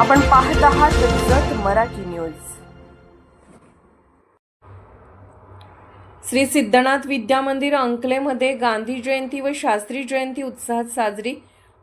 आपण पाहत आहात जत मराठी न्यूज. श्री सिद्धनाथ विद्या मंदिर अंकलेमध्ये गांधी जयंती व शास्त्री जयंती उत्साहात साजरी.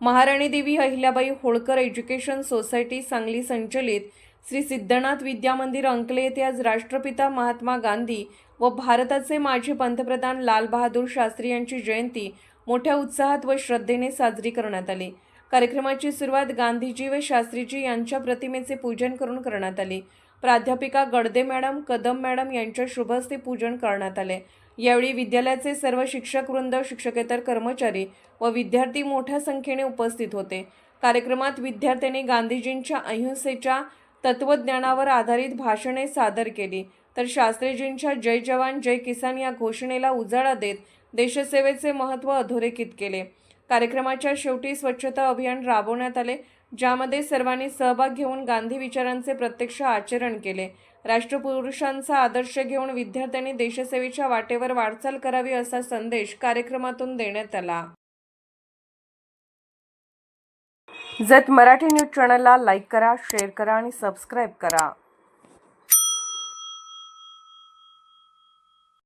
महाराणी देवी अहिल्याबाई होळकर एज्युकेशन सोसायटी सांगली संचलित श्री सिद्धनाथ विद्या मंदिर अंकले येथे आज राष्ट्रपिता महात्मा गांधी व भारताचे माजी पंतप्रधान लालबहादूर शास्त्री यांची जयंती मोठ्या उत्साहात व श्रद्धेने साजरी करण्यात आली. कार्यक्रमाची सुरुवात गांधीजी व शास्त्रीजी यांच्या प्रतिमेचे पूजन करून करण्यात आली. प्राध्यापिका गडदे मॅडम कदम मॅडम यांच्या शुभहस्ते पूजन करण्यात आले. यावेळी विद्यालयाचे सर्व शिक्षक वृंद शिक्षकेतर कर्मचारी व विद्यार्थी मोठ्या संख्येने उपस्थित होते. कार्यक्रमात विद्यार्थ्यांनी गांधीजींच्या अहिंसेच्या तत्वज्ञानावर आधारित भाषणे सादर केली. तर शास्त्रीजींच्या जय जवान जय किसान या घोषणेला उजाळा देत देशसेवेचे महत्त्व अधोरेखित केले. कार्यक्रमाच्या शेवटी स्वच्छता अभियान राबवण्यात आले ज्यामध्ये सर्वांनी सहभाग घेऊन गांधी विचारांचे प्रत्यक्ष आचरण केले. राष्ट्रपुरुषांचा आदर्श घेऊन विद्यार्थ्यांनी देशसेवेच्या वाटेवर वाटचाल करावी असा संदेश कार्यक्रमातून देण्यात आला. जत मराठी न्यूज चॅनलला लाईक करा शेअर करा आणि सबस्क्राईब करा.